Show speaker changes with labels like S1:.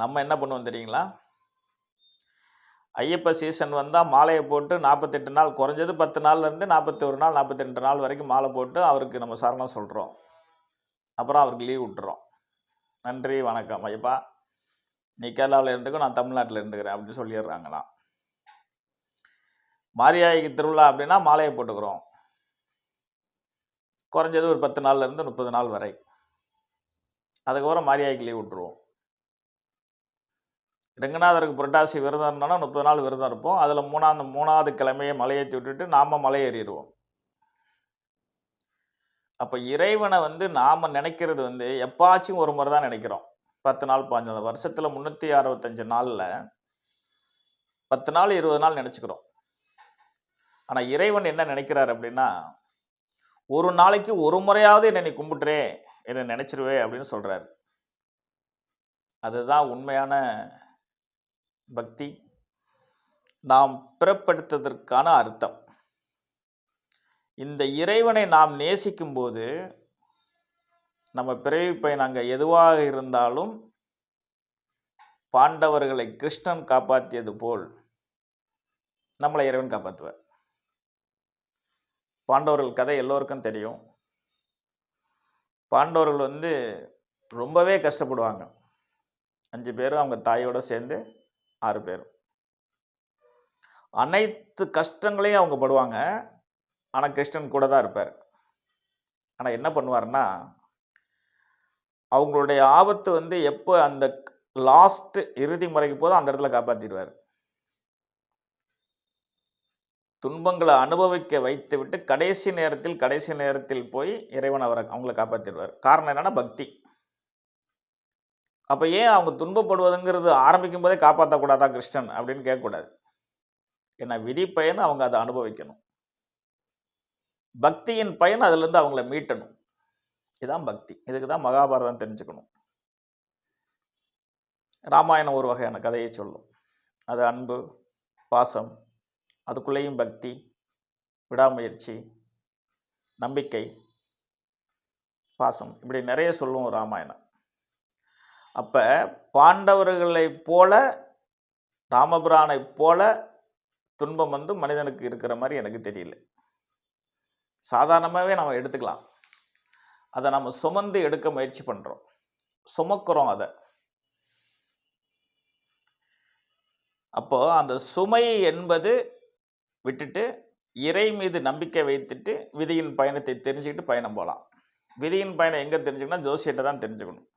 S1: நம்ம என்ன பண்ணுவோம் தெரியுங்களா? ஐயப்ப சீசன் வந்தால் மாலையை போட்டு நாற்பத்தெட்டு நாள் குறைஞ்சது பத்து நாள்லேருந்து நாற்பத்தி ஒரு நாள் நாற்பத்தெட்டு நாள் வரைக்கும் மாலை போட்டு அவருக்கு நம்ம சரணம் சொல்கிறோம் அப்புறம் அவருக்கு லீவ் விட்டுறோம். நன்றி வணக்கம். ஐயப்பா நீ கேரளாவில் இருந்துக்கோ நான் தமிழ்நாட்டில் இருந்துக்கிறேன் அப்படின்னு சொல்லிடுறாங்களாம். மாரியாய்க்கு திருவிழா அப்படின்னா மாலையை போட்டுக்கிறோம். குறைஞ்சது ஒரு பத்து நாள்லேருந்து முப்பது நாள் வரை. அதுக்கப்புறம் மாரியாய்க்கு லீவ் விட்டுருவோம். ரெங்கநாதருக்கு புரட்டாசி விரதம் இருந்தோன்னா முப்பது நாள் விரதம் இருப்போம். அதில் மூணாவது மூணாவது கிழமையை மலையேற்றி விட்டுட்டு நாம் மலை ஏறிடுவோம் அப்போ இறைவனை வந்து நாம் நினைக்கிறது வந்து எப்பாச்சும் ஒரு முறை தான் நினைக்கிறோம். பத்து நாள் பாஞ்சு நாள் வருஷத்தில் முந்நூற்றி அறுபத்தஞ்சு நாளில் பத்து நாள் இருபது நாள் நினச்சிக்கிறோம். ஆனால் இறைவன் என்ன நினைக்கிறார் அப்படின்னா ஒரு நாளைக்கு ஒரு முறையாவது என்னை நீ கும்பிட்டுறே என்னை நினச்சிருவே அப்படின்னு சொல்கிறார் அதுதான் உண்மையான பக்தி. நாம் பிறப்படுத்ததற்கான அர்த்தம். இந்த இறைவனை நாம் நேசிக்கும் போது நம்ம பிறவி நாங்கள் எதுவாக இருந்தாலும் பாண்டவர்களை கிருஷ்ணன் காப்பாற்றியது போல் நம்மளை இறைவன் காப்பாற்றுவார் பாண்டவர்கள் கதை எல்லோருக்கும் தெரியும். பாண்டவர்கள் வந்து ரொம்பவே கஷ்டப்படுவாங்க. அஞ்சு பேரும் அவங்க தாயோடு சேர்ந்து ஆறு பேர். அனைத்து கஷ்டங்களையும் அவங்க படுவாங்க. ஆனால் கிருஷ்ணன் கூட தான் இருப்பார். ஆனால் என்ன பண்ணுவார்னா அவங்களுடைய ஆபத்து வந்து எப்போ அந்த லாஸ்ட் இறுதி முறைக்கு போதும் அந்த இடத்துல காப்பாற்றிடுவார் துன்பங்களை அனுபவிக்க வைத்து விட்டு கடைசி நேரத்தில் கடைசி நேரத்தில் போய் இறைவன் அவரை அவங்கள காப்பாற்றிடுவார் காரணம் என்னென்னா பக்தி. அப்போ ஏன் அவங்க துன்பப்படுவதுங்கிறது ஆரம்பிக்கும் போதே காப்பாற்றக்கூடாதா கிருஷ்ணன் அப்படின்னு கேட்கக்கூடாது. ஏன்னா விதி பயன் அவங்க அதை அனுபவிக்கணும். பக்தியின் பயன் அதுலேருந்து அவங்கள மீட்டணும். இதுதான் பக்தி. இதுக்கு தான் மகாபாரதம் தெரிஞ்சுக்கணும். ராமாயணம் ஒரு வகையான கதையை சொல்லும். அது அன்பு பாசம் அதுக்குள்ளேயும் பக்தி விடாமுயற்சி நம்பிக்கை பாசம். இப்படி நிறைய சொல்லுவோம் ராமாயணம். அப்போ பாண்டவர்களைப் போல ராமபிரானைப் போல துன்பம் வந்து மனிதனுக்கு இருக்கிற மாதிரி எனக்கு தெரியல. சாதாரணமாகவே நம்ம எடுத்துக்கலாம். அதை நம்ம சுமந்து எடுக்க முயற்சி பண்ணுறோம் சுமக்கிறோம் அதை. அப்போ அந்த சுமை என்பது விட்டுட்டு இறை மீது நம்பிக்கை வைத்துட்டு விதியின் பயணத்தை தெரிஞ்சுக்கிட்டு பயணம் போகலாம். விதியின் பயணம் எங்கே தெரிஞ்சுக்கணும் ஜோசியிட்ட தான் தெரிஞ்சுக்கணும்.